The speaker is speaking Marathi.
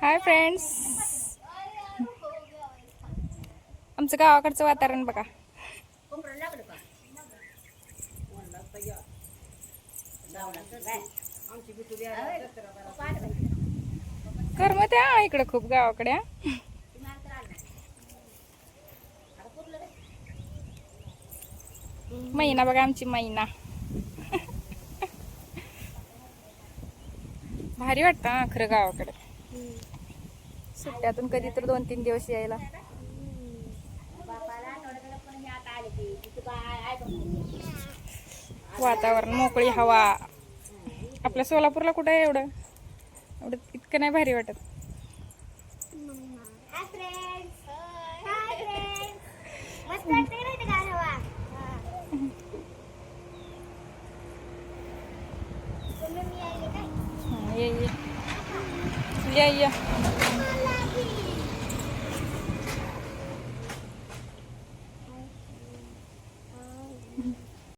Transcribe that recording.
Hi friends. आमचं गावाकडचं वातावरण बघा. कर मग त्या इकडे खूप गावाकडे महिना मैना बघा आमची मैना. भारी वाटतं खरं गावाकडे. सुट्ट्यातून कधी तर दोन तीन दिवस यायला. वातावरण मोकळी हवा. आपल्या सोलापूरला कुठं आहे एवढं? एवढं इतकं नाही भारी वाटत. हाय ये. ये ये ये